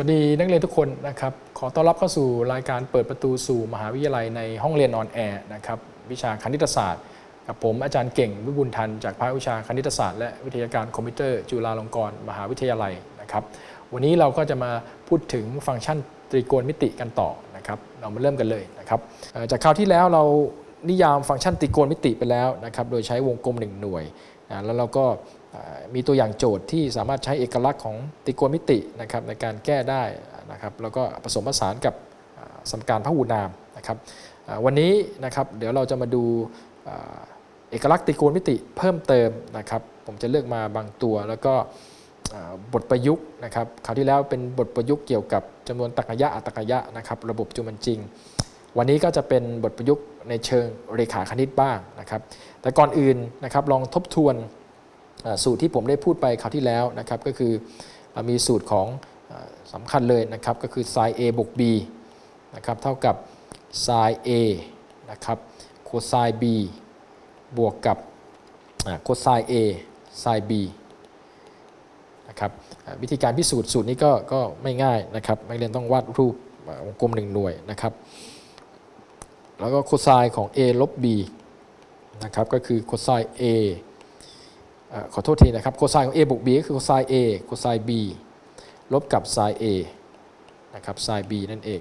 วัสดีนักเรียนทุกคนนะครับ ขอต้อนรับเข้าสู่รายการเปิดประตูสู่มหาวิทยาลัยในห้องเรียนออนแอร์นะครับวิชาคณิตศาสตร์ กับผมอาจารย์เก่งวิบุญทัน จากภาควิชาคณิตศาสตร์และวิทยาการคอมพิวเตอร์จุฬาลงกรณ์มหาวิทยาลัยนะครับ วันนี้เราก็จะมาพูดถึงฟังก์ชันตรีโกณมิติกันต่อนะครับเรามาเริ่มกันเลยนะครับจากคราวที่แล้วเรานิยามฟังก์ชันตรีโกณมิติไปแล้วนะครับโดยใช้วงกลมหนึ่งหน่วยนะแล้วเราก็ มีตัวอย่างโจทย์ที่สามารถใช้เอกลักษณ์ของตรีโกณมิตินะครับในการแก้ได้นะครับแล้วก็ผสมผสานกับสมการพหูนามนะครับวันนี้นะครับเดี๋ยวเราจะมาดูเอกลักษณ์ตรีโกณมิติเพิ่มเติมนะครับ ผมจะเลือกมาบางตัวแล้วก็บทประยุกต์นะครับคราวที่แล้วเป็นบทประยุกต์เกี่ยวกับจำนวนตรรกะยะอัตรรกะยะนะครับระบบจุมันจริง วันนี้ก็จะเป็นบทประยุกต์ในเชิงเรขาคณิตบ้างนะครับ แต่ก่อนอื่นนะครับลองทบทวน สูตรที่ผมได้พูดไปคราวที่แล้วนะครับก็คือมีสูตรของสำคัญเลยนะครับก็คือ sin a บวก b นะครับเท่ากับ sin a นะครับ cosine b บวกกับอ่า cosine a sin b นะครับวิธีการพิสูจน์สูตรนี้ก็ก็ไม่ง่ายนะครับนักเรียนต้องวาดรูปวงกลมหนึ่งหน่วยนะครับแล้วก็โคไซน์ของ a ลบ b นะครับก็คือโคไซน์ a อ่า ขอโทษทีนะครับโคไซน์ของ a บวก b ก็คือโคไซน์ a โคไซน์ b ลบกับไซน์ a นะครับไซน์ b นั่นเอง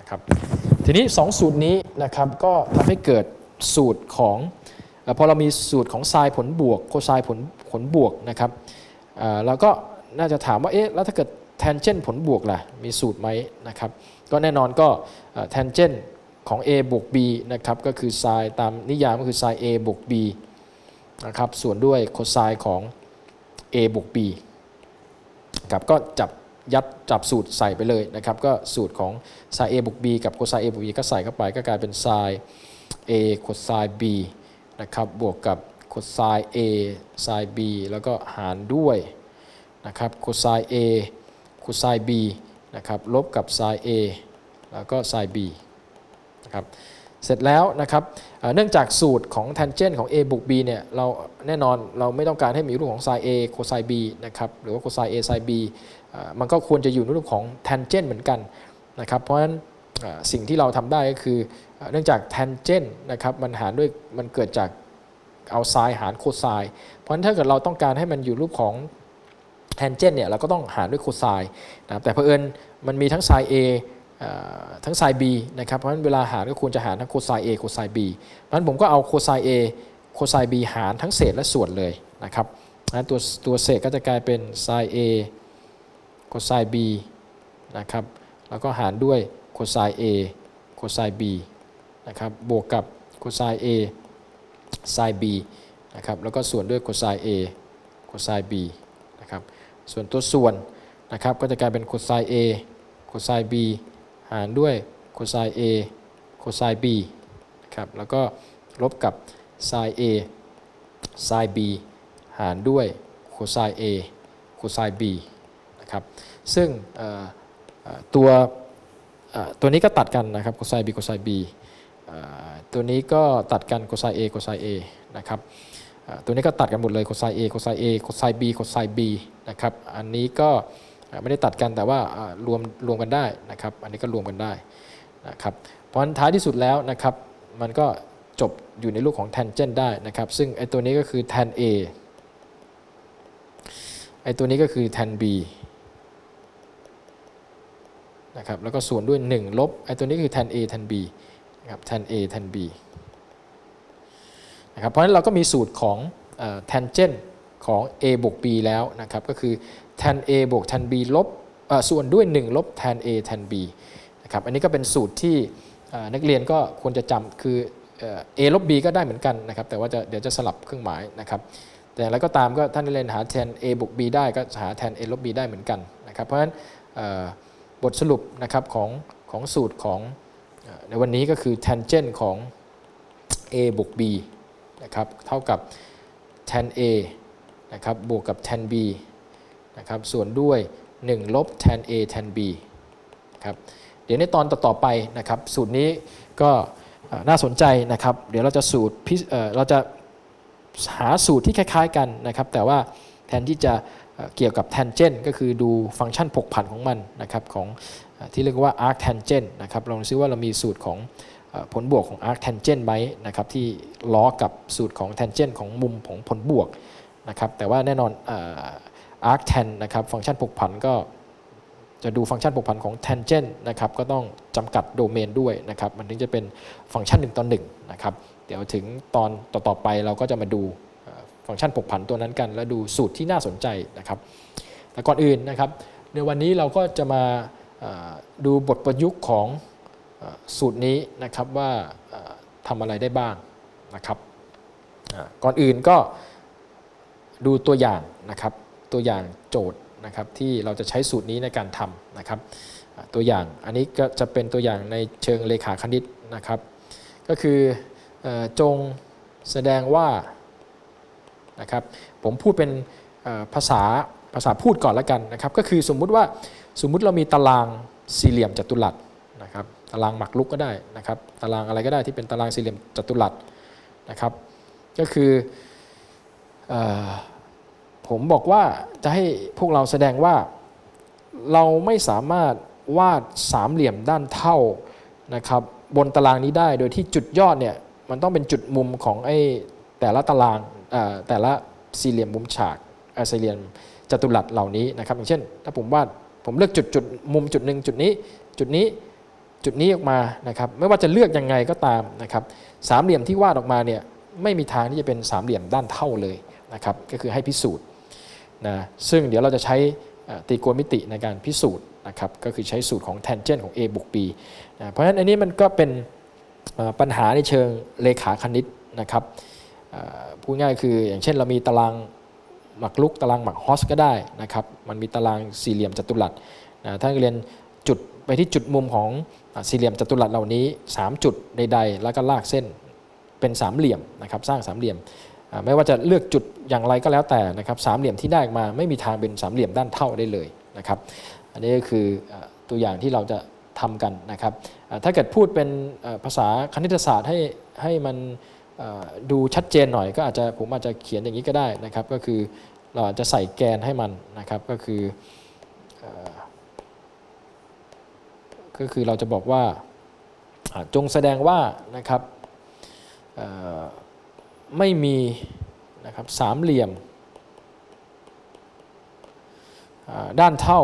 นะครับทีนี้ 2 สูตรนี้นะครับก็ทำให้เกิดสูตรของอพอเรามีสูตรของไซน์ผลบวกโคไซน์ผลผลบวกนะครับเราก็น่าจะถามว่าเอ๊ะแล้วถ้าเกิดแทนเจนผลบวกล่ะมีสูตรไหมนะครับก็แน่นอนก็แทนเจนของ a บวก b นะครับก็คือไซน์ตามนิยามก็คือไซน์ a บวก b นะครับส่วนด้วยโคไซน์ของ a บวก b ครับก็จับยัดจับสูตรใส่ไปเลยนะครับก็สูตรของไซน์ a บวก b กับโคไซน์ a บวก b ก็ใส่เข้าไปก็กลายเป็นไซน์ a โคไซน์ b นะครับบวกกับโคไซน์ a ไซน์ b แล้วก็หารด้วยนะครับโคไซน์ a โคไซน์ b นะครับลบกับไซน์ a แล้วก็ไซน์ b นะครับ เสร็จแล้วนะครับเนื่องจากสูตรของ tangent ของ a บวก b เนี่ยเราแน่นอนเราไม่ต้องการให้มีรูปของไซน์ a โคไซน์ b นะครับหรือว่าโคไซน์ a ไซน์ b มันก็ควรจะอยู่ในรูปของ tangent เหมือนกันนะครับเพราะฉะนั้นสิ่งที่เราทำได้ก็คือ เนื่องจาก tangent นะครับมันหารด้วยมันเกิดจากเอาไซน์หารโคไซน์เพราะฉะนั้นถ้าเกิดเราต้องการให้มันอยู่รูปของแทนเจนเนี่ยเราก็ต้องหารด้วยโคไซน์นะครับแต่เพอเอิญมันมีทั้งไซน์ A ทั้งไซน์ B นะครับ เพราะฉะนั้นเวลาหารก็ควรจะหารทั้งโคไซน์ A โคไซน์ B เพราะฉะนั้นผมก็เอาโคไซน์ A โคไซน์ B หารทั้งเศษและส่วนเลยนะครับนะตัวตัวเศษก็จะกลายเป็นไซน์ A โคไซน์ B นะครับ แล้วก็หารด้วยโคไซน์ A โคไซน์ B นะครับ บวกกับโคไซน์ A ไซน์ B นะครับ แล้วก็ส่วนด้วยโคไซน์ A โคไซน์ B นะครับ ส่วนตัวส่วนนะครับ ก็จะกลายเป็นโคไซน์ A โคไซน์ B หารด้วยโคไซน์ A โคไซน์ B ครับแล้วก็ลบกับไซน์ A ไซน์ B หารด้วยโคไซน์ A โคไซน์ B นะครับซึ่งตัวตัวนี้ก็ตัดกันนะครับโคไซน์ B โคไซน์ B ตัวนี้ก็ตัดกันโคไซน์ A โคไซน์ A นะครับตัวนี้ก็ตัดกันหมดเลยโคไซน์ A โคไซน์ A โคไซน์ B โคไซน์ B นะครับอันนี้ก็ ไม่ได้ตัดกันแต่ว่ารวมรวมกันได้นะครับ อันนี้ก็รวมกันได้นะครับเพราะฉะนั้นท้ายที่สุดแล้วนะครับ มันก็จบอยู่ในรูปของ tangent ได้นะครับ ซึ่งไอตัวนี้ก็คือ tan A ไอตัวนี้ก็คือ tan B นะครับแล้วก็ส่วนด้วย 1 ลบไอตัวนี้คือ tan A tan B นะครับ tan A tan B นะครับเพราะฉะนั้นเราก็มีสูตรของ tangent ของ a บวก b แล้วนะครับ ก็คือ tan a บวก tan b ลบส่วนด้วย 1 ลบ tan a tan b นะครับอันนี้ก็เป็นสูตรที่นักเรียนก็ควรจะจำคือเอ่อ a ลบ b ก็ได้เหมือนกันนะครับแต่ว่าจะเดี๋ยวจะสลับเครื่องหมายนะครับแต่อะไรก็ตามก็ท่านนักเรียนหา tan a บวก b ได้ก็หา tan a ลบ b ได้เหมือนกันนะครับเพราะฉะนั้นบทสรุปนะครับของของสูตรของในวันนี้ก็คือ tangent ของ a บวก b นะครับเท่ากับ tan a นะครับบวกกับ tan b นะครับส่วนด้วย1ลบ tan a tan b ครับเดี๋ยวในตอนต่อๆไปนะครับสูตรนี้ก็น่าสนใจนะครับ เดี๋ยวเราจะสูตรพิเราจะหาสูตรที่คล้ายๆกันนะครับ แต่ว่าแทนที่จะเกี่ยวกับ tangent ก็คือดูฟังก์ชันผกผันของมันนะครับของที่เรียกว่า arc tangent นะครับลองซิว่าเรามีสูตรของผลบวกของ arc tangent ไหมนะครับที่ล้อกับสูตรของ tangent ของมุมของผลบวกนะครับแต่ว่าแน่นอน อ่อ arc tan นะครับฟังก์ชันผกผันก็จะดูฟังก์ชันผกผันของ tangent นะครับก็ต้องจำกัดโดเมนด้วยนะครับมันถึงจะเป็นฟังก์ชัน1ต่อ1นะครับเดี๋ยวถึงตอนต่อๆไปเราก็จะมาดูฟังก์ชันผกผันตัวนั้นกัน แล้วดูสูตรที่น่าสนใจนะครับแต่ก่อนอื่นนะครับในวันนี้เราก็จะมาดูบทประยุกต์ของสูตรนี้นะครับว่าทำอะไรได้บ้างนะครับก่อนอื่นก็ดูตัวอย่างนะครับ ตัวอย่างโจทย์นะครับที่เราจะใช้สูตรนี้ในการทำนะครับตัวอย่างอันนี้ก็จะเป็นตัวอย่างในเชิงเลขาคณิตนะครับ ก็คือจงแสดงว่านะครับผมพูดเป็นภาษาภาษาพูดก่อนแล้วกันนะครับ ก็คือสมมุติว่าสมมุติเรามีตารางสี่เหลี่ยมจัตุรัสนะครับตารางหมากรุกก็ได้นะครับตารางอะไรก็ได้ที่เป็นตารางสี่เหลี่ยมจัตุรัสนะครับ ก็คือเออ ผมบอกว่าจะให้พวกเราแสดงว่าเราไม่สามารถวาดสามเหลี่ยมด้านเท่านะครับบนตารางนี้ได้โดยที่จุดยอดเนี่ยมันต้องเป็นจุดมุมของไอ้แต่ละตารางแต่ละสี่เหลี่ยมมุมฉากเอ่อสี่เหลี่ยมจัตุรัสเหล่านี้นะครับอย่างเช่น ถ้าผมวาดผมเลือกจุดจุดมุมจุดหนึ่งจุดนี้จุดนี้จุดนี้ออกมานะครับไม่ว่าจะเลือกยังไงก็ตามนะครับสามเหลี่ยมที่วาดออกมาเนี่ยไม่มีทางที่จะเป็นสามเหลี่ยมด้านเท่าเลยนะครับก็คือให้พิสูจน์ นะซึ่งเดี๋ยวเราจะใช้ตรีโกณมิติในการพิสูจน์นะครับก็คือใช้สูตรของ tangent ของ a บวก b นะเพราะฉะนั้นอันนี้มันก็เป็นปัญหาในเชิงเลขาคณิตนะครับพูดง่ายคืออย่างเช่นเรามีตารางหมากรุกตารางหมากฮอสก็ได้นะครับมันมีตารางสี่เหลี่ยมจัตุรัสนะถ้าเรียนจุดไปที่จุดมุมของสี่เหลี่ยมจัตุรัสเหล่านี้ 3 จุดใดๆ แล้วก็ลากเส้นเป็นสามเหลี่ยมนะครับสร้างสามเหลี่ยม ไม่ว่าจะเลือกจุดอย่างไรก็แล้วแต่นะครับสามเหลี่ยมที่ได้มาไม่มีทางเป็นสามเหลี่ยมด้านเท่าได้เลยนะครับ อันนี้ก็คือตัวอย่างที่เราจะทำกันนะครับ ถ้าเกิดพูดเป็นภาษาคณิตศาสตร์ให้ให้มันดูชัดเจนหน่อยก็อาจจะผมอาจจะเขียนอย่างนี้ก็ได้นะครับ ก็คือเราอาจจะใส่แกนให้มันนะครับก็คือก็คือเราจะบอกว่าจงแสดงว่านะครับ ไม่มีนะครับสามเหลี่ยม ด้านเท่า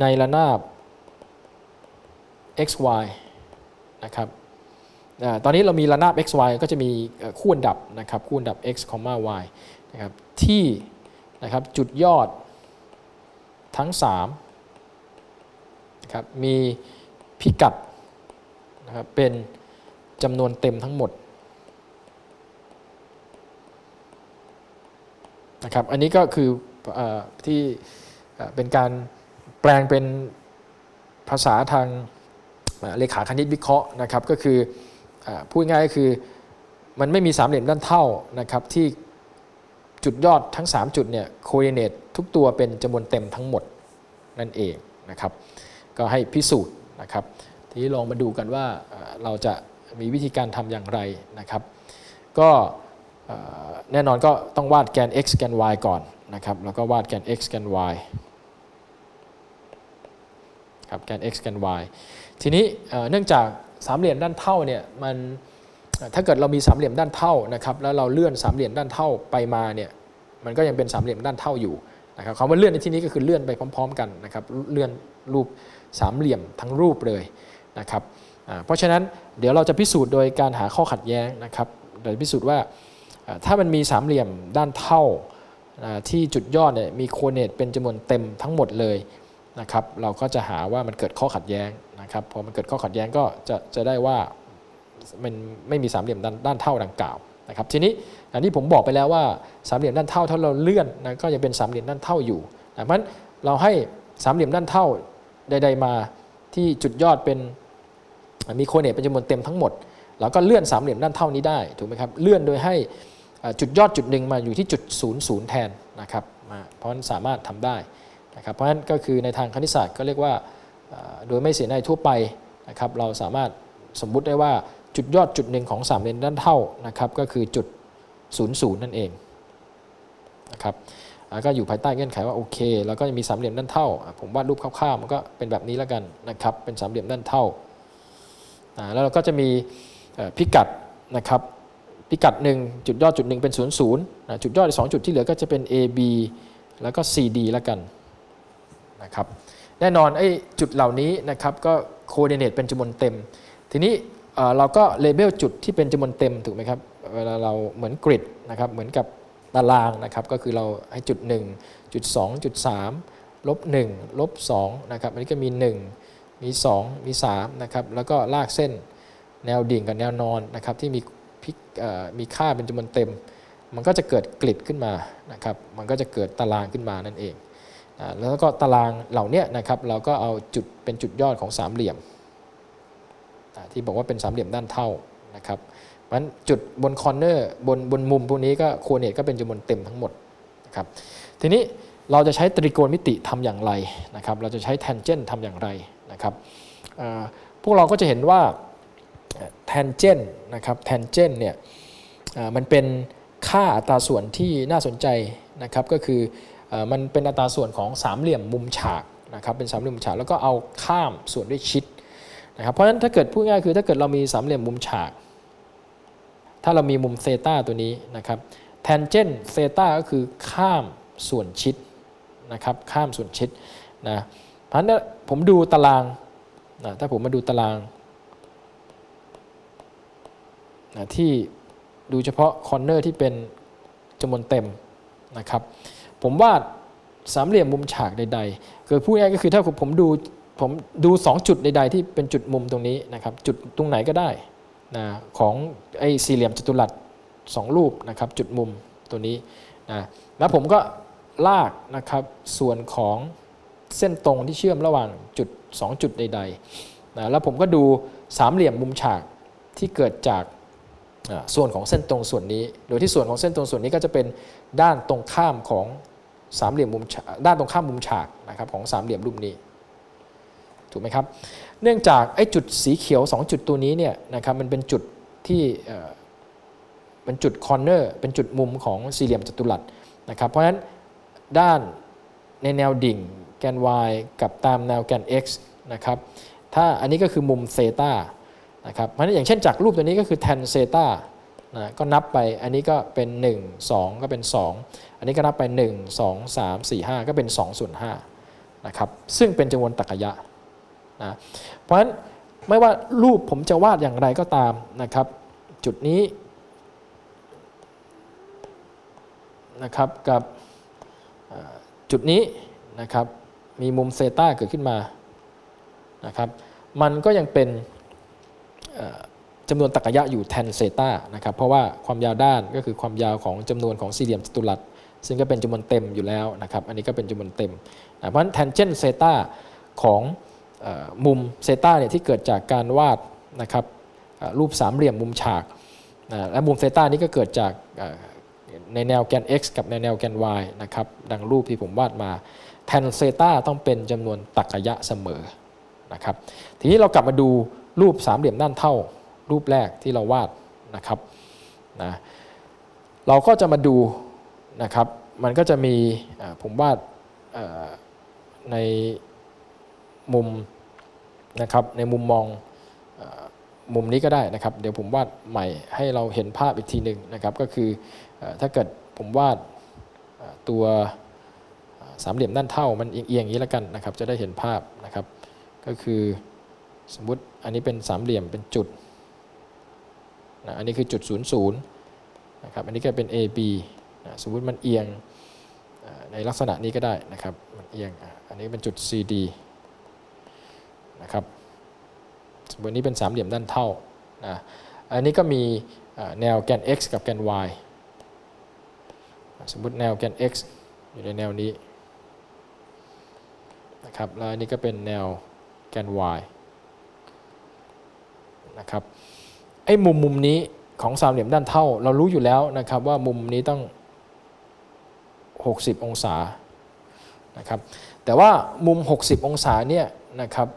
ในระนาบ xy นะครับตอนนี้เรามีระนาบ xy ก็จะมีคู่อันดับนะครับคู่อันดับ x, y นะครับที่นะครับจุดยอดทั้ง3นะครับมีพิกัดนะครับเป็นจำนวนเต็มทั้งหมด นะครับอันนี้ก็คืออที่เป็นการแปลงเป็นภาษาทางเลขาคณิตวิเคราะห์นะครับก็คืออพูดง่ายก็คือมันไม่มีสามเหลี่ยมด้านเท่านะครับที่จุดยอดทั้ง 3 จุดเนี่ยโคเอเนตทุกตัวเป็นจำนวนเต็มทั้งหมดนั่นเองนะครับก็ให้พิสูจน์นะครับทีนี้ลองมาดูกันว่าเราจะมีวิธีการทำอย่างไรนะครับ ก็ แน่นอนก็ต้องวาดแกน x แกน y ก่อนนะครับ แล้วก็วาดแกน x แกน y ครับแกน x แกน y ทีนี้เนื่องจากสามเหลี่ยมด้านเท่าเนี่ยมันถ้าเกิดเรามีสามเหลี่ยมด้านเท่านะครับแล้วเราเลื่อนสามเหลี่ยมด้านเท่าไปมาเนี่ยมันก็ยังเป็นสามเหลี่ยมด้านเท่าอยู่นะครับคำว่าเลื่อนในที่นี้ก็คือเลื่อนไปพร้อม ๆ กันนะครับเลื่อนรูปสามเหลี่ยมทั้งรูปเลยนะครับเพราะฉะนั้นเดี๋ยวเราจะพิสูจน์โดยการหาข้อขัดแย้งนะครับโดยพิสูจน์ว่า ถ้ามันมีสามเหลี่ยมด้านเท่าที่จุดยอดเนี่ยมีโคเนตเป็นจำนวนเต็มทั้งหมดเลยนะครับเราก็จะหาว่ามันเกิดข้อขัดแย้งนะครับพอมันเกิดข้อขัดแย้งก็จะจะได้ว่ามันไม่มีสามเหลี่ยมด้านด้านเท่าดังกล่าวนะครับทีนี้อันนี้ผมบอกไปแล้วว่าสามเหลี่ยมด้านเท่าถ้าเราเลื่อนนะก็จะเป็นสามเหลี่ยมด้านเท่าอยู่นะเพราะฉะนั้นเราให้สามเหลี่ยมด้านเท่าใดๆมาที่จุดยอดเป็นมีโคเนตเป็นจำนวนเต็มทั้งหมดเราก็เลื่อนสามเหลี่ยมด้านเท่านี้ได้ถูกไหมครับเลื่อนโดยให้ จุดยอดจุดหนึ่งมาอยู่ที่จุดศูนย์ศูนย์แทนนะครับเพราะฉะนั้นสามารถทำได้นะครับเพราะฉะนั้นก็คือในทางคณิตศาสตร์ก็เรียกว่าโดยไม่เสียในทั่วไปนะครับเราสามารถสมมุติได้ว่าจุดยอดจุดหนึ่งของสามเหลี่ยมด้านเท่านะครับก็คือจุด00 นั่นเองนะครับก็อยู่ภายใต้เงื่อนไขว่าโอเค แล้วก็จะมีสามเหลี่ยมด้านเท่า ผมวาดรูปคร่าวๆมันก็เป็นแบบนี้แล้วกันนะครับเป็นสามเหลี่ยมด้านเท่าแล้วเราก็จะมีพิกัดนะครับ พิกัดหนึ่งจุดยอดจุดหนึ่งเป็น 0 0นะจุดยอดอีกสองจุดที่เหลือก็จะเป็น A B แล้วก็ C D แล้วกันนะครับแน่นอนไอ้จุดเหล่านี้นะครับก็โคเดเนตเป็นจำนวนเต็ม ทีนี้เราก็เลเบลจุดที่เป็นจำนวนเต็มถูกไหมครับเวลาเราเหมือนกริดนะครับเหมือนกับตารางนะครับก็คือเราให้จุด 1 จุด 2 จุด 3 ลบ 1 ลบ2นะครับอันนี้ก็มี 1 มี 2 มี3นะครับแล้วก็ลากเส้นแนวดิ่งกับแนวนอนนะครับที่มี มีค่าเป็นจำนวนเต็ม มันก็จะเกิดกริดขึ้นมานะครับ มันก็จะเกิดตารางขึ้นมานั่นเองอ่าแล้วก็ตารางเหล่านี้นะครับเราก็เอาจุดเป็นจุดยอดของสามเหลี่ยมอ่าที่บอกว่าเป็นสามเหลี่ยมด้านเท่านะครับมันจุดบนคอร์เนอร์บนบนมุมพวกนี้ก็โคเนตก็เป็นจำนวนเต็มทั้งหมดนะครับทีนี้เราจะใช้ตริโกณมิติทำอย่างไรนะครับ เราจะใช้แทนเจนทำอย่างไรนะครับพวกเราก็จะเห็นว่า แทนเจนนะครับแทนเจนเนี่ยมันเป็นค่าอัตราส่วนที่น่าสนใจนะครับก็คืออมันเป็นอัตราส่วนของสามเหลี่ยมมุมฉากนะครับเป็นสามเหลี่ยมมุมฉากแล้วก็เอาข้ามส่วนด้วยชิดนะครับเพราะฉะนั้นถ้าเกิดพูดง่ายคือถ้าเกิดเรามีสามเหลี่ยมมุมฉาก ถ้าเรามีมุมเซตาตัวนี้นะครับแทนเจนเซตาก็คือข้ามส่วนชิดนะครับข้ามส่วนชิดนะเพราะฉะนั้นผมดูตารางนะถ้าผมมาดูตาราง นะที่ดูเฉพาะคอร์เนอร์ที่เป็นจำนวนเต็มนะครับผมวาดสามเหลี่ยมมุมฉากใดๆคือพูดง่ายก็คือถ้าผมดูผมดู 2 จุดใดๆ ที่เป็นจุดมุมตรงนี้นะครับจุดตรงไหนก็ได้นะของไอ้สี่เหลี่ยมจัตุรัสสองรูปนะครับจุดมุมตัวนี้นะแล้วผมก็ลากนะครับส่วนของเส้นตรงที่เชื่อมระหว่างจุด 2 จุดใดๆนะแล้วผมก็ดูสามเหลี่ยมมุมฉากที่เกิดจาก ส่วนของเส้นตรงส่วนนี้ โดยที่ส่วนของเส้นตรงส่วนนี้ก็จะเป็นด้านตรงข้ามของสามเหลี่ยมมุมฉากด้านตรงข้ามมุมฉากนะครับของสามเหลี่ยมรูปนี้ถูกไหมครับ เนื่องจากไอ้จุดสีเขียว 2 จุดตัวนี้เนี่ยนะครับมันเป็นจุดที่เอ่อเป็นจุดคอร์เนอร์เป็นจุดมุมของสี่เหลี่ยมจัตุรัสนะครับเพราะฉะนั้นด้านในแนวดิ่งแกน y กับตามแนวแกน x นะครับถ้าอันนี้ก็คือมุมเซตา นะครับเพราะนั้นอย่างเช่นจากรูปตัวนี้ก็คือ tan เซตานะก็นับไปอันนี้ก็เป็น 1 2 ก็เป็น 2 อันนี้ก็นับไป 1 2 3 4 5 ก็เป็น2ส่วน5นะครับซึ่งเป็นจำนวนตรรกะยะนะเพราะฉะนั้นไม่ว่ารูปผมจะวาดอย่างไรก็ตามนะครับ จุดนี้นะครับกับจุดนี้นะครับมีมุมเซตาเกิดขึ้นมานะครับมันก็ยังเป็น จำนวนตรรกะยะอยู่แทนเซตานะครับเพราะว่าความยาวด้านก็คือความยาวของจำนวนของสี่เหลี่ยมจัตุรัสซึ่งก็เป็นจำนวนเต็มอยู่แล้วนะครับอันนี้ก็เป็นจำนวนเต็มนะเพราะฉะนั้นแทนเจนเซตาของอมุมเซตาเนี่ยที่เกิดจากการวาดนะครับรูปสามเหลี่ยมมุมฉากและมุมเซตานี้ก็เกิดจากในแนวแกน x กับในแนวแกน y นะครับดังรูปที่ผมวาดมาแทนเซตาต้องเป็นจำนวนตรรกะยะเสมอนะครับทีนี้เรากลับมาดู รูปสามเหลี่ยมด้านเท่ารูปแรกที่เราวาดนะครับนะเราก็จะมาดูนะครับ มันก็จะมีผมวาดในมุมนะครับในมุมมองอมุมนี้ก็ได้นะครับ เดี๋ยวผมวาดใหม่ให้เราเห็นภาพอีกทีหนึ่งนะครับ ก็คือถ้าเกิดผมวาดตัวสามเหลี่ยมด้านเท่ามันเอียงๆอย่างนี้แล้วกันนะครับ จะได้เห็นภาพนะครับ ก็คือ สมมุติอันนี้เป็นสามเหลี่ยมเป็นจุดนะอันนี้คือจุด 0 0นะครับอันนี้ก็เป็น AB นะสมมุติมันเอียงในลักษณะนี้ก็ได้นะครับมันเอียงอันนี้เป็นจุด CD นะครับสมมตินี้เป็นสามเหลี่ยมด้านเท่านะอันนี้ก็มีแนวแกน x กับแกน y สมมติแนวแกน x อยู่ในแนวนี้นะครับแล้วอันนี้ก็เป็นแนวแกน y นะครับไอ้มุมมุมนี้ของสามเหลี่ยมด้านเท่า เรารู้อยู่แล้วนะครับว่ามุมนี้ต้อง 60 องศานะครับแต่ว่ามุม 60 องศาเนี่ยนะครับ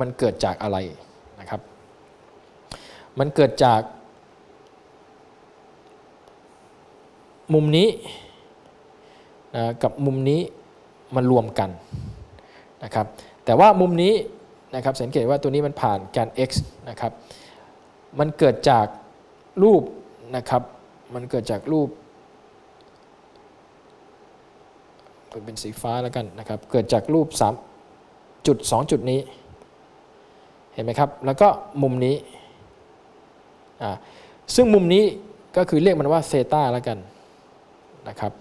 มันเกิดจากอะไรนะครับ มันเกิดจาก มุมนี้นะกับมุมนี้มันรวมกันนะครับแต่ว่ามุมนี้นะครับสังเกตว่าตัวนี้มันผ่านแกน x นะครับ มันเกิดจากรูปนะครับ มันเกิดจากรูปเป็นสีฟ้าแล้วกันนะครับ เกิดจากรูป3จุด2จุดนี้ เห็นไหมครับ แล้วก็มุมนี้อ่าซึ่งมุมนี้ก็คือเรียกมันว่าเซตาแล้วกันนะครับ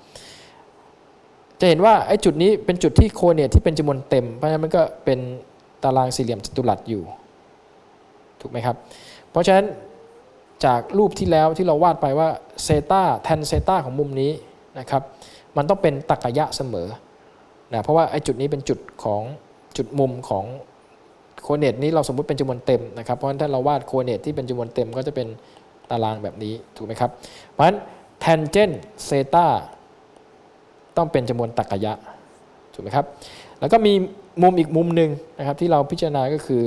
จะเห็นว่าไอ้จุดนี้เป็นจุดที่โคเนตที่เป็นจำนวนเต็ม เพราะฉะนั้นมันก็เป็นตารางสี่เหลี่ยมจัตุรัสอยู่ ถูกไหมครับ เพราะฉะนั้นจากรูปที่แล้วที่เราวาดไปว่าเซตาแทนเซตาของมุมนี้นะครับ มันต้องเป็นตรรกะยะเสมอนะเพราะว่าไอ้จุดนี้เป็นจุดของจุดมุมของโคเนตนี้เราสมมุติเป็นจำนวนเต็มนะครับเพราะฉะนั้นถ้าเราวาดโคเนตที่เป็นจำนวนเต็มก็จะเป็นตารางแบบนี้ถูกไหมครับ เพราะฉะนั้นแทนเจนเซตาต้องเป็นจำนวนตรรกะยะถูกไหมครับแล้วก็มีมุมอีกมุมหนึ่งนะครับที่เราพิจารณาก็คือ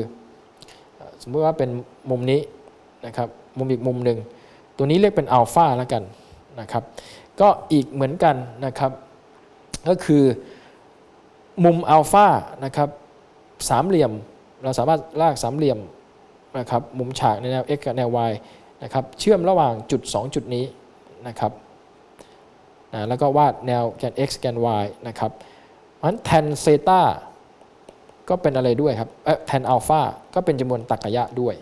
สมมติว่าเป็นมุมนี้ นะครับมุมอีกมุมหนึ่งตัวนี้เรียกเป็นอัลฟาแล้วกันนะครับก็อีกเหมือนกันนะครับก็คือมุมอัลฟานะครับสามเหลี่ยมเราสามารถลากสามเหลี่ยมนะครับมุมฉากในแนว x กับแนว y นะครับเชื่อมระหว่างจุด 2 จุดนี้นะครับนะแล้วก็วาดแนวแกน x แกน y นะครับเพราะฉะนั้นแทนเซตาก็เป็นอะไรด้วยครับแทนอัลฟาก็เป็นจำนวนตรรกะยะด้วย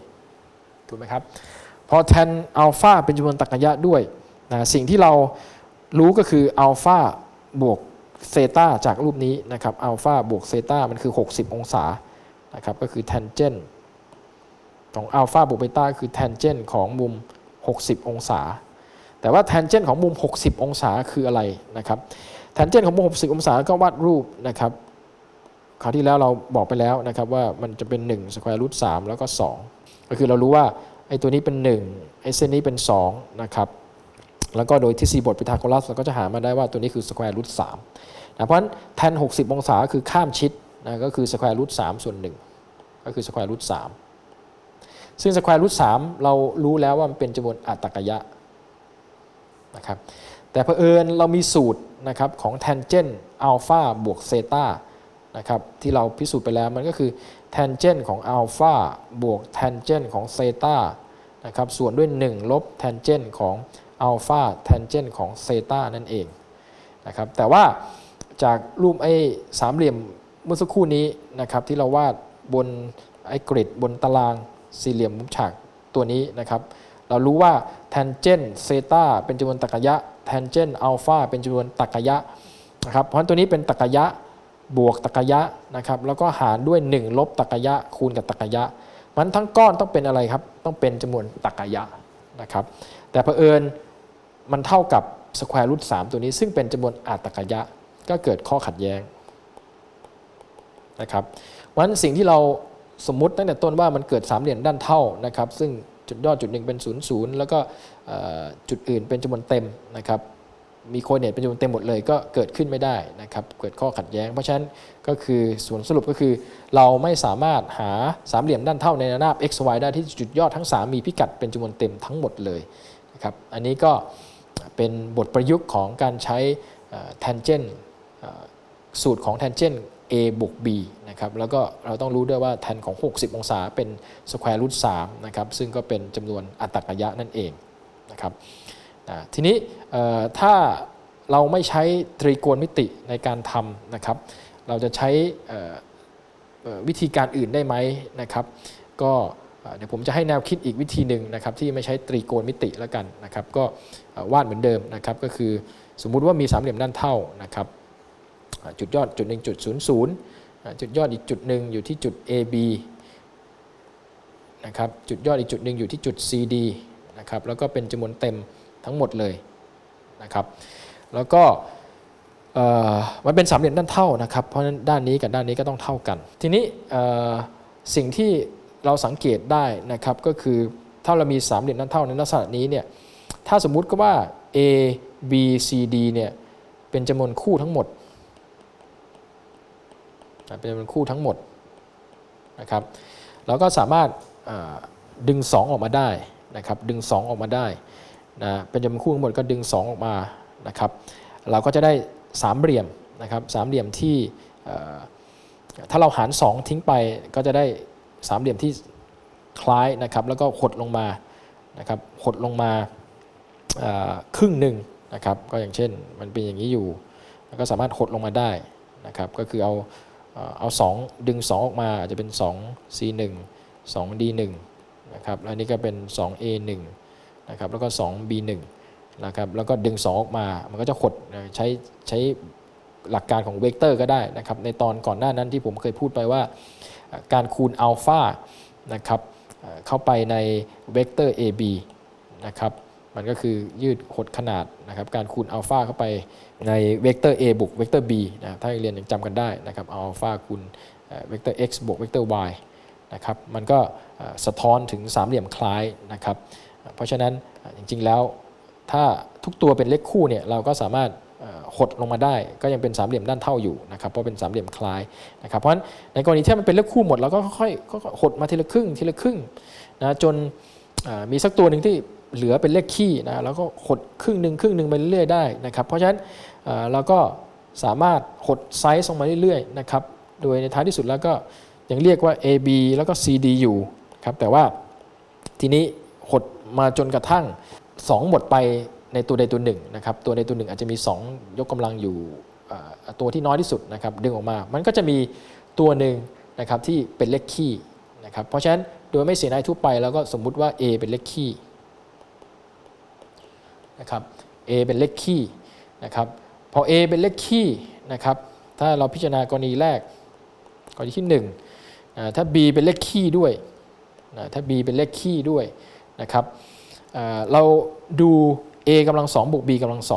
ถูกไหมครับ พอแทนอัลฟาเป็นจำนวนตรรกะยะด้วยนะสิ่งที่เรารู้ก็คืออัลฟาบวกเซตาจากรูปนี้นะครับอัลฟาบวกเซตามันคือ 60 องศานะครับก็คือแทนเจนของอัลฟาบวกเบต้าคือแทนเจนของมุม 60 องศา แต่ว่าแทนเจนของมุม 60 องศาคืออะไรนะครับแทนเจนของมุม 60 องศาก็วาดรูปนะครับคราวที่แล้วเราบอกไปแล้วนะครับว่ามันจะเป็น1สแควร์รูท3แล้วก็ 2 ก็คือเรารู้ว่าไอ้ตัวนี้เป็น 1 ไอ้เส้นนี้เป็น2นะครับแล้วก็โดยทฤษฎีบทพีทาโกรัสเราก็จะหามาได้ว่าตัวนี้คือสแควร์รูท3นะเพราะฉะนั้นแทน 60 องศาคือข้ามชิดนะก็คือสแควร์รูท3ส่วน1ก็คือสแควร์รูท3ซึ่งสแควร์รูท3เรารู้แล้วว่ามันเป็นจำนวนอัตตกยะนะครับแต่เผอิญเรามีสูตรนะครับของแทนเจนอัลฟาบวกเซตานะครับที่เราพิสูจน์ไปแล้วมันก็คือ แทนเจนของอัลฟาบวกแทนเจนของเซตานะครับส่วนด้วย 1 ลบแทนเจนของอัลฟาแทนเจนของเซตานั่นเองนะครับแต่ว่าจากรูปไอ้สามเหลี่ยมเมื่อสักครู่นี้นะครับที่เราวาดบนไอ้กริดบนตารางสี่เหลี่ยมมุมฉากตัวนี้นะครับเรารู้ว่าแทนเจนเซตาเป็นจำนวนตรรกะยะแทนเจนอัลฟาเป็นจำนวนตรรกะยะนะครับเพราะนั้นตัวนี้เป็นตรรกะยะ บวกตรกยะนะครับแล้วก็หารด้วย 1 ลบตรกยะ คูณกับตรกยะ มันทั้งก้อนต้องเป็นอะไรครับ ต้องเป็นจำนวนตรกยะนะครับแต่เผอิญมันเท่ากับสแควร์รูท3ตัวนี้ ซึ่งเป็นจำนวนอาตรกยะ ก็เกิดข้อขัดแย้งนะครับเพราะฉะนั้นสิ่งที่เราสมมุติตั้งแต่ต้นว่ามันเกิดสามเหลี่ยมด้านเท่านะครับซึ่งจุดยอดจุดหนึ่งเป็น0ูนย์ศูนย์แล้วก็จุดอื่นเป็นจำนวนเต็มนะครับ มีโคเนตเป็นจำนวนเต็มหมดเลยก็เกิดขึ้นไม่ได้นะครับเกิดข้อขัดแย้ง เพราะฉะนั้นก็คือส่วนสรุปก็คือ เราไม่สามารถหาสามเหลี่ยมด้านเท่าในระนาบ x y ได้ที่จุดยอดทั้ง 3 มีพิกัดเป็นจำนวนเต็มทั้งหมดเลยนะครับอันนี้ก็เป็นบทประยุกต์ของการใช้แทนเจนสูตรของแทนเจน a บวก b นะครับแล้วก็เราต้องรู้ด้วยว่าแทนของ 60 องศาเป็นสแควร์รูท3นะครับซึ่งก็เป็นจำนวนอัตตรกยะนั่นเองนะครับ ทีนี้ถ้าเราไม่ใช้ตรีโกณมิติในการทำนะครับ เราจะใช้วิธีการอื่นได้ไหมนะครับ ก็เดี๋ยวผมจะให้แนวคิดอีกวิธีหนึ่งนะครับที่ไม่ใช้ตรีโกณมิติแล้วกันนะครับ ก็วาดเหมือนเดิมนะครับก็คือสมมุติว่ามีสามเหลี่ยมด้านเท่านะครับจุดยอดจุดหนึ่งจุดศูนย์ศูนย์จุดยอดอีกจุดหนึ่งอยู่ที่จุด AB นะครับจุดยอดอีกจุดหนึ่งอยู่ที่จุด CD นะครับแล้วก็เป็นจำนวนเต็ม ทั้งหมดเลยนะครับ แล้วก็มันเป็นสามเหลี่ยมด้านเท่านะครับ เพราะฉะนั้นด้านนี้กับด้านนี้ก็ต้องเท่ากัน ทีนี้สิ่งที่เราสังเกตได้นะครับก็คือถ้าเรามีสามเหลี่ยมด้านเท่าในลักษณะนี้เนี่ยถ้าสมมุติก็ว่า A B C D เนี่ยเป็นจำนวนคู่ทั้งหมดเป็นจำนวนคู่ทั้งหมดนะครับเราก็สามารถดึง 2 ออกมาได้นะครับดึง 2 ออกมาได้ นะเป็นจำนวนคู่ทั้งหมดก็ดึง 2 ออกมานะครับ เราก็จะได้สามเหลี่ยมนะครับสามเหลี่ยมที่ถ้าเราหาร 2 ทิ้งไปก็จะได้สามเหลี่ยมที่คล้ายนะครับ แล้วก็หดลงมานะครับหดลงมาครึ่งหนึ่งนะครับก็อย่างเช่นมันเป็นอย่างนี้อยู่ แล้วก็สามารถหดลงมาได้นะครับก็คือเอาเอ่อเอา2ดึง 2 ออกมาอาจจะเป็น 2 C1 2 D1 นะครับแล้วอันนี้ก็เป็น 2A1 นะครับแล้วก็ 2B1 นะครับแล้วก็ดึง 2 ออกมา มันก็จะหดใช้ใช้หลักการของเวกเตอร์ก็ได้นะครับในตอนก่อนหน้านั้นที่ผมเคยพูดไปว่า การคูณอัลฟานะครับเข้าไปในเวกเตอร์ AB นะครับมันก็คือยืดหดขนาดนะครับการคูณอัลฟาเข้าไปในเวกเตอร์ A บวกเวกเตอร์ B นะถ้าเรียนยังจำกันได้นะครับอัลฟาคูณเวกเตอร์ x บวกเวกเตอร์ y นะครับมันก็สะท้อนถึงสามเหลี่ยมคล้ายนะครับ เพราะฉะนั้นจริงๆแล้วถ้าทุกตัวเป็นเลขคู่เนี่ยเราก็สามารถหดลงมาได้ก็ยังเป็นสามเหลี่ยมด้านเท่าอยู่นะครับเพราะเป็นสามเหลี่ยมคล้ายนะครับเพราะฉะนั้นในกรณีที่มันเป็นเลขคู่หมดเราก็ค่อยๆหดมาทีละครึ่งทีละครึ่งนะจนมีสักตัวหนึ่งที่เหลือเป็นเลขคี่นะแล้วก็หดครึ่งหนึ่งครึ่งหนึ่งไปเรื่อยๆได้นะครับเพราะฉะนั้นเราก็สามารถหดไซส์ลงมาเรื่อยๆนะครับโดยในท้ายที่สุดแล้วก็ยังเรียกว่า AB แล้วก็ CD อยู่ครับแต่ว่าทีนี้หด มาจนกระทั่ง 2 หมดไปในตัวใดตัวหนึ่งนะครับตัวใดตัวหนึ่งอาจจะมี 2 ยกกำลังอยู่ตัวที่น้อยที่สุดนะครับดึงออกมา มันก็จะมีตัวหนึ่งนะครับที่เป็นเลขคี่นะครับเพราะฉะนั้นโดยไม่เสียดายทั่วไปแล้วก็สมมุติว่า A เป็นเลขคี่นะครับ A เป็นเลขคี่นะครับพอ A เป็นเลขคี่นะครับถ้าเราพิจารณากรณีแรกกรณีที่1อ่าถ้า B เป็นเลขคี่ด้วยถ้า b เป็นเลขคี่ด้วย นะครับเเราดู a กำลัง2บวก b กำลัง2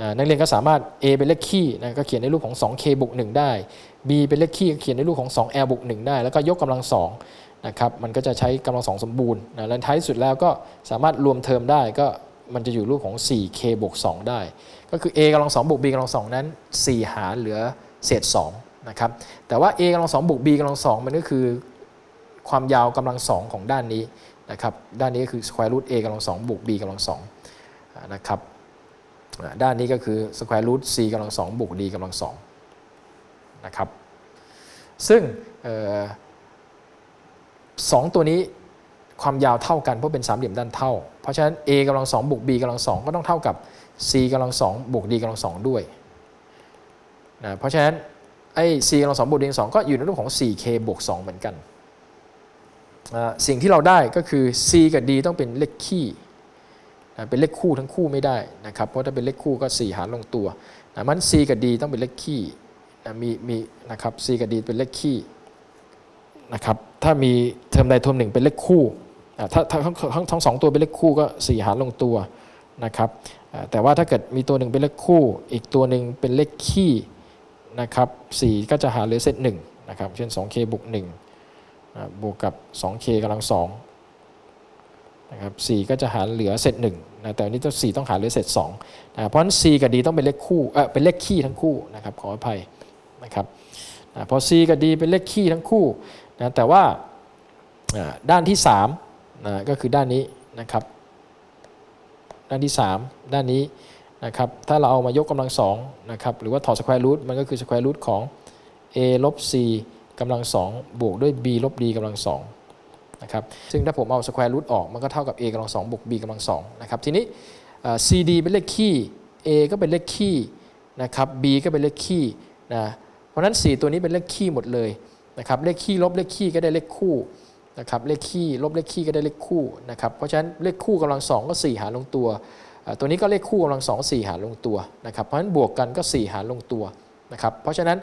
อ่านักเรียนก็สามารถ a เป็นเลขคี่นะก็เขียนในรูปของ 2k บวก1ได้ b เป็นเลขคี่ก็เขียนในรูปของ 2l บวก1ได้ แล้วก็ยกกำลัง2นะครับมันก็จะใช้กำลัง2สมบูรณ์นะและท้ายสุดแล้วก็สามารถรวมเทอมได้ก็มันจะอยู่รูปของ 4k บวก2ได้ ก็คือ a กำลัง2บวก b กำลัง2นั้น 4 หารเหลือเศษ2นะครับแต่ว่า a กำลัง2บวก b กำลัง2มันก็คือ ความยาวกำลังสองของด้านนี้นะครับด้านนี้ก็คือ square root a กำลังสองบวก b กำลังสองนะครับด้านนี้ก็คือ square root c กำลังสองบวก d กำลังสองนะครับซึ่งออสองตัวนี้ความยาวเท่ากันเพราะเป็นสามเหลี่ยมด้านเท่า เพราะฉะนั้น a กำลังสองบวก b กำลังสองก็ต้องเท่ากับ c กำลังสองบวก d กำลังสองด้วยนะเพราะฉะนั้นไอ้ c กำลังสองบวก d กำลังสองก็อยู่ในรูปของ 4k บวก2เหมือนกัน สิ่งที่เราได้ก็คือ C กับ D ต้องเป็นเลขคี่เป็นเลขคู่ทั้งคู่ไม่ได้นะครับเพราะถ้าเป็นเลขคู่ก็ 4 หารลงตัวนะมัน C กับ D ต้องเป็นเลขคี่มีมีนะครับ C กับ D เป็นเลขคี่นะครับถ้ามีเทอมใดเทอมหนึ่งเป็นเลขคู่ถ้าถ้าทั้งทั้งทั้งสองตัวเป็นเลขคู่ก็ 4 หารลงตัวนะครับแต่ว่าถ้าเกิดมีตัวหนึ่งเป็นเลขคู่ อีกตัวหนึ่งเป็นเลขคี่นะครับ4ก็จะหารเหลือเศษหนึ่งนะครับเช่น 2k บวก1อ่า บวกกับ 2k กำลัง2นะครับ4ก็จะหารเหลือเศษ1นะแต่อันนี้ต้อง4ต้องหารเหลือเศษ2นะเพราะฉะนั้น c กับ d ต้องเป็นเลขคู่เออเป็นเลขคี่ทั้งคู่นะครับขออภัยนะครับนะพอ c กับ d เป็นเลขคี่ทั้งคู่นะแต่ว่าอ่าด้านที่3นะก็คือด้านนี้นะครับ ด้านที่ 3 ด้านนี้นะครับถ้าเราเอามายกกำลัง2นะครับหรือว่าถอดสแควร์รูทมันก็คือสแควร์รูทของ a ลบ c กำลัง2บวกด้วย b ลบ d กำลัง2นะครับซึ่งถ้าผมเอาสแควร์รูทออกมันก็เท่ากับ a กำลัง2บวก b กำลัง2นะครับทีนี้ cd เป็นเลขคี่ a ก็เป็นเลขคี่นะครับ b ก็เป็นเลขคี่นะเพราะนั้น 4 ตัวนี้เป็นเลขคี่หมดเลยนะครับเลขคี่ลบเลขคี่ก็ได้เลขคู่นะครับเลขคี่ลบเลขคี่ก็ได้เลขคู่นะครับเพราะฉะนั้นเลขคู่กำลัง2ก็ 4 หารลงตัว ตัวนี้ก็เลขคู่กำลัง2 4หารลงตัวนะครับเพราะฉะนั้นบวกกันก็ 4 หารลงตัวนะครับเพราะฉะนั้น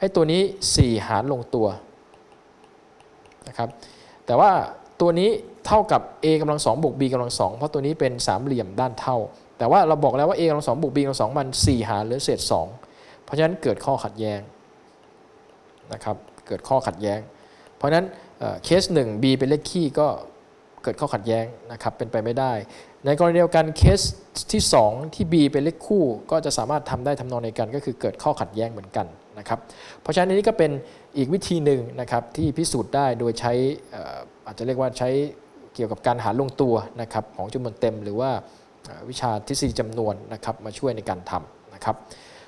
ไอ้ตัวนี้ 4 หารลงตัวนะครับแต่ว่าตัวนี้เท่ากับ a กำลัง2บวก b กำลัง2เพราะตัวนี้เป็นสามเหลี่ยมด้านเท่า แต่ว่าเราบอกแล้วว่า a กำลัง2บวก b กำลัง2มัน 4 หารหรือเศษ 2 เพราะฉะนั้นเกิดข้อขัดแย้งนะครับเกิดข้อขัดแย้ง เพราะฉะนั้นเเคส 1 b เป็นเลขคี่ก็เกิดข้อขัดแย้งนะครับเป็นไปไม่ได้ ในกรณีเดียวกันเคสที่ 2 ที่ b เป็นเลขคู่ ก็จะสามารถทำได้ทำนองในกันก็คือเกิดข้อขัดแย้งเหมือนกัน นะครับเพราะฉะนั้นอันนี้ก็เป็นอีกวิธีหนึ่งนะครับที่พิสูจน์ได้โดยใช้อาจจะเรียกว่าใช้เกี่ยวกับการหารลงตัวนะครับของจำนวนเต็มหรือว่าวิชาทฤษฎีจำนวนนะครับมาช่วยในการทำนะครับ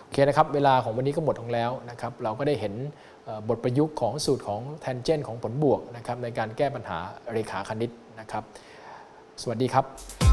โอเคนะครับเวลาของวันนี้ก็หมดลงแล้วนะครับเราก็ได้เห็นบทประยุกต์ของสูตรของแทนเจนของผลบวกนะครับในการแก้ปัญหาเรขาคณิตนะครับ สวัสดีครับ